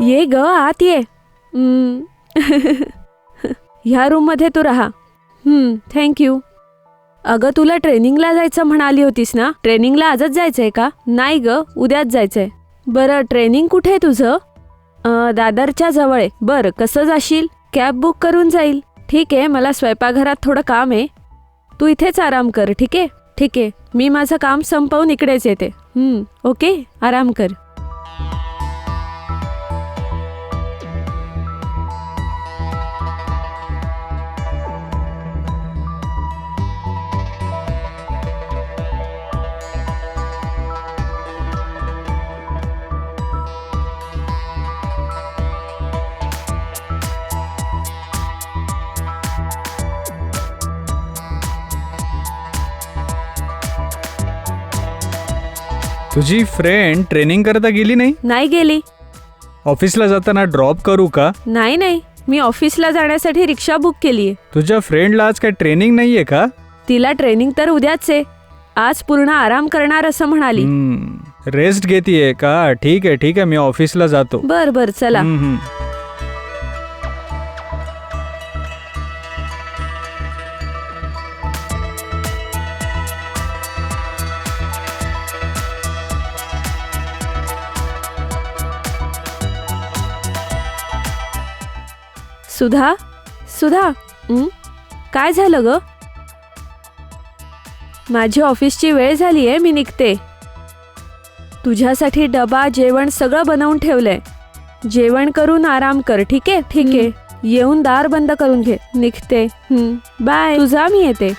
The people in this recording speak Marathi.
ये ग आत ये. ह्या रूममध्ये तू राहा. थँक्यू अगं तुला ट्रेनिंगला जायचं म्हणाली होतीस ना? ट्रेनिंगला आजच जायचंय का? नाही ग उद्याच जायचंय. बरं ट्रेनिंग कुठे आहे तुझं? दादरच्या जवळ आहे. बरं कसं जाशील? कॅब बुक करून जाईल. ठीक आहे मला स्वयंपाकघरात थोडं काम आहे. तू इथेच आराम कर ठीक आहे? ठीक आहे मी माझं काम संपवून इकडेच येते. हं, ओके? आराम कर. तुझी फ्रेंड ट्रेनिंग करता गेली नाही? नाही गेली. ऑफिसला जाताना ड्रॉप करू का? नाही नाही. मी ऑफिसला जाण्यासाठी रिक्षा बुक केली आहे. तुझ्या फ्रेंडला आज काय ट्रेनिंग नाहीये का? तिला ट्रेनिंग तर उद्याच आहे. आज पूर्ण आराम करणार असं म्हणाली. रेस्ट घेतीये का? ठीक आहे ठीक आहे. मी ऑफिसला जातो. बर बर. चला. हम्म, हम्म. सुधा? सुधा? काय झालं ग? माझी ऑफिसची वेळ झाली आहे मी निघते. तुझ्यासाठी डबा जेवण सगळं बनवून ठेवलंय. जेवण करून आराम कर ठीक आहे? ठीक आहे. येऊन दार बंद करून घे. निघते. बाय. तुझा मी येते.